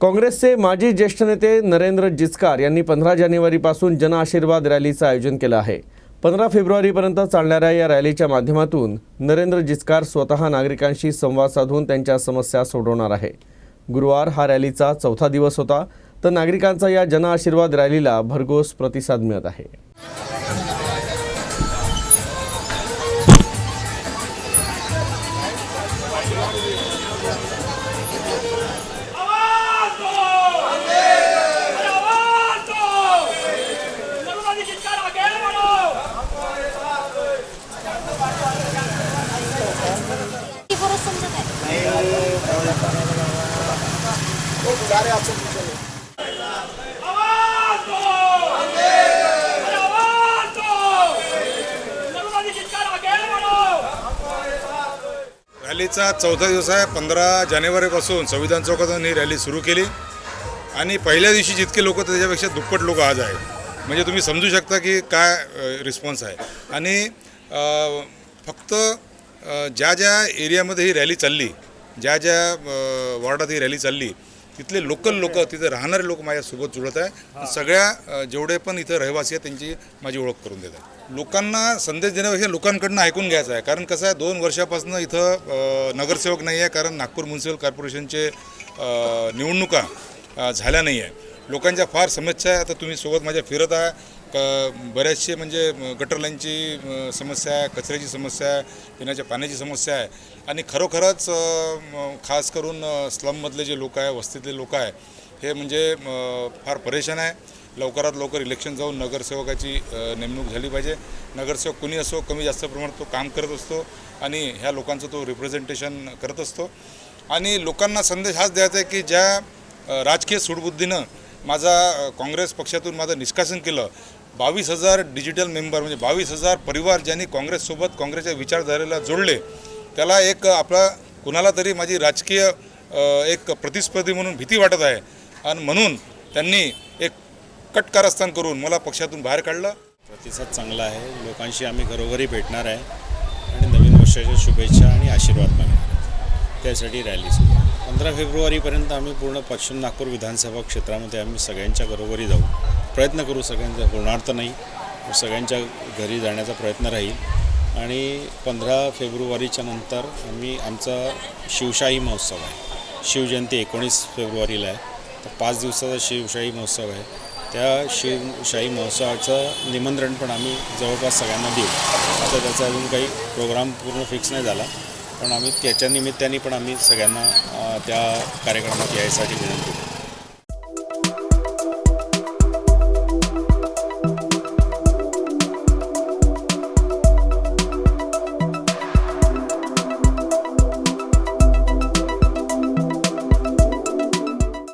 काँग्रेसचे माजी ज्येष्ठ नेते नरेंद्र जिचकार यांनी पंधरा जानेवारीपासून जनआशीर्वाद रॅलीचं आयोजन केलं आहे. पंधरा फेब्रुवारीपर्यंत चालणाऱ्या या रॅलीच्या माध्यमातून नरेंद्र जिचकार स्वतः नागरिकांशी संवाद साधून त्यांच्या समस्या सोडवणार आहे. गुरुवार हा रॅलीचा चौथा दिवस होता तर नागरिकांचा या जनआशीर्वाद रॅलीला भरघोस प्रतिसाद मिळत आहे. रॅलीचा चौथा दिवस आहे. पंधरा जानेवारीपासून संविधान चौकातून ही रॅली सुरू केली. आणि पहिल्या दिवशी जितके लोक त्याच्यापेक्षा दुप्पट लोक आज आहेत. म्हणजे तुम्ही समजू शकता की काय रिस्पॉन्स आहे. आणि फक्त ज्या ज्या एरियामध्ये ही रॅली चालली ज्या ज्या वॉर्डात ही रॅली चालली तिथले लोकल लोक तिथे राहणारे लोक माझ्यासोबत जुळत आहे. सगळ्या जेवढे पण इथं रहिवासी आहेत त्यांची माझी ओळख करून देत आहे लोकांना संदेश देण्यापेक्षा लोकांकडनं ऐकून घ्यायचं आहे. कारण कसं आहे दोन वर्षापासून इथं नगरसेवक नाही आहे. कारण नागपूर म्युन्सिपल कॉर्पोरेशनचे निवडणुका झाल्या नाही आहे लोकांच्या फार समस्या आहे. आता तुम्ही सोबत माझ्या फिरत आहे. क बऱ्याचशे म्हणजे गटर लाईनची समस्या आहे कचऱ्याची समस्या आहे पिण्याच्या पाण्याची समस्या आहे. आणि खरोखरच खास करून स्लममधले जे लोक आहे वस्तीतले लोक आहे हे म्हणजे फार परेशान आहे. लवकरात लवकर इलेक्शन जाऊन नगरसेवकाची नेमणूक झाली पाहिजे. नगरसेवक कुणी असो कमी जास्त प्रमाणात तो काम करत असतो आणि ह्या लोकांचं तो रिप्रेझेंटेशन करत असतो. आणि लोकांना संदेश हाच द्यायचा आहे की ज्या राजकीय सूडबुद्धीनं माझा काँग्रेस पक्षातून माझं निष्कासन केलं बावीस हजार डिजिटल मेंबर म्हणजे बावीस हजार परिवार ज्यांनी काँग्रेससोबत काँग्रेसच्या विचारधारेला जोडले त्याला एक आपला कुणाला तरी माझी राजकीय एक प्रतिस्पर्धी म्हणून भीती वाटत आहे. आणि म्हणून त्यांनी एक कट कारस्थान करून मला पक्षातून बाहेर काढलं. प्रतिसाद चांगला आहे. लोकांशी आम्ही घरोघरी भेटणार आहे. आणि नवीन वर्षाच्या शुभेच्छा आणि आशीर्वाद मागणार त्यासाठी रॅली सुरू. आहे पंधरा फेब्रुवारीपर्यंत आम्ही पूर्ण पश्चिम नागपूर विधानसभा क्षेत्रामध्ये आम्ही सगळ्यांच्या घरोघरी जाऊ. प्रयत्न करू सगळ्यांचा होणार तर नाही. सगळ्यांच्या घरी जाण्याचा प्रयत्न राहील. आणि पंधरा फेब्रुवारीच्या नंतर आम्ही आमचा शिवशाही महोत्सव आहे. शिवजयंती एकोणीस फेब्रुवारीला आहे. तर पाच दिवसाचा शिवशाही महोत्सव आहे. त्या शिवशाही महोत्सवाचं निमंत्रण पण आम्ही जवळपास सगळ्यांना देऊ. आता त्याचा अजून काही प्रोग्राम पूर्ण फिक्स नाही झाला. पण आम्ही त्याच्या निमित्ताने पण आम्ही सगळ्यांना त्या कार्यक्रमात यायसाठी विनंती केली